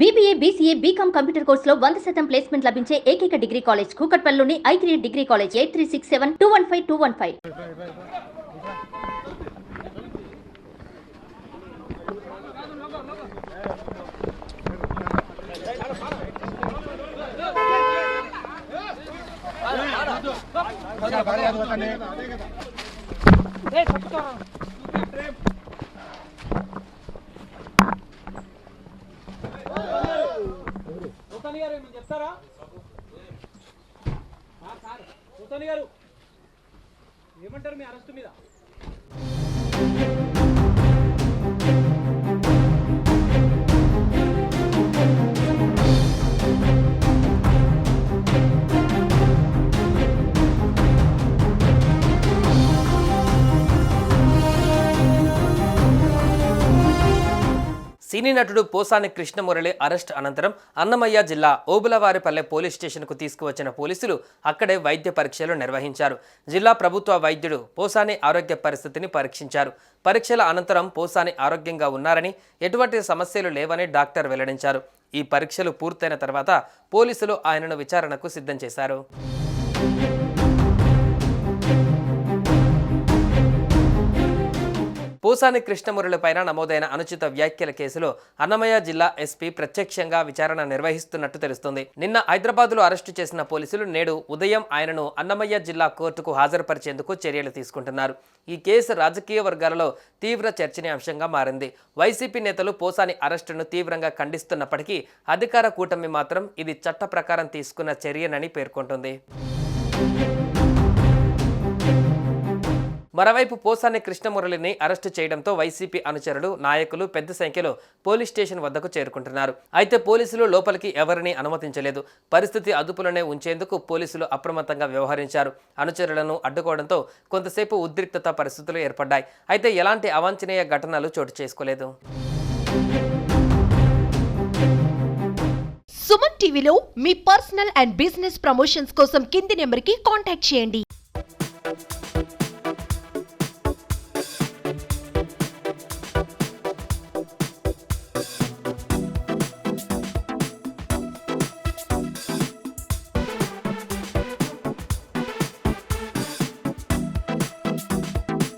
BBA BCA BCom computer కోర్సులో వంద శాతం ప్లేస్మెంట్ లభించే ఏకైక degree college కూకట్పల్లిలోని I three degree college eight three six seven two one five two one five Nutan గారు మీరు చెప్తారా? సార్ నూతన్ గారు. ఏమంటారు మీ అరెస్ట్ మీద? సినీ నటుడు పోసాని కృష్ణమురళి అరెస్ట్ అనంతరం అన్నమయ్య జిల్లా ఓబులవారిపల్లె పోలీస్ స్టేషన్కు తీసుకువచ్చిన పోలీసులు అక్కడే వైద్య పరీక్షలు నిర్వహించారు. జిల్లా ప్రభుత్వ వైద్యుడు పోసాని ఆరోగ్య పరిస్థితిని పరీక్షించారు. పరీక్షల అనంతరం పోసాని ఆరోగ్యంగా ఉన్నారని ఎటువంటి సమస్యలు లేవని డాక్టర్ వెల్లడించారు. ఈ పరీక్షలు పూర్తయిన తర్వాత పోలీసులు ఆయనను విచారణకు సిద్ధం చేశారు. పూసాని కృష్ణమురళిపైన నమోదైన అనుచిత వ్యాఖ్యల కేసులో అన్నమయ్య జిల్లా ఎస్పీ ప్రత్యక్షంగా విచారణ నిర్వహిస్తున్నట్టు తెలుస్తుంది. నిన్న హైదరాబాద్లో అరెస్టు చేసిన పోలీసులు నేడు ఉదయం ఆయనను అన్నమయ్య జిల్లా కోర్టుకు హాజరుపరిచేందుకు చర్యలు తీసుకుంటున్నారు. ఈ కేసు రాజకీయ వర్గాలలో తీవ్ర చర్చనీయాంశంగా మారింది. వైసీపీ నేతలు పోసాని అరెస్టును తీవ్రంగా ఖండిస్తున్నప్పటికీ అధికార కూటమి మాత్రం ఇది చట్ట ప్రకారం తీసుకున్న చర్యనని పేర్కొంటుంది. మరోవైపు పోసాని కృష్ణమురళిని అరెస్టు చేయడంతో వైసీపీ అనుచరులు నాయకులు పెద్ద సంఖ్యలో పోలీస్ స్టేషన్ వద్దకు చేరుకుంటున్నారు. అయితే పోలీసులు లోపలికి ఎవరిని అనుమతించలేదు. పరిస్థితి అదుపులోనే ఉంచేందుకు పోలీసులు అప్రమత్తంగా వ్యవహరించారు. అనుచరులను అడ్డుకోవడంతో కొంతసేపు ఉద్రిక్తత పరిస్థితులు ఏర్పడ్డాయి. అయితే ఎలాంటి అవాంఛనీయ ఘటనలు చోటు చేసుకోలేదు. సుమన్ టీవీలో మీ పర్సనల్ అండ్ బిజినెస్ ప్రమోషన్స్ కోసం కింది నెంబర్కి కాంటాక్ట్ చేయండి.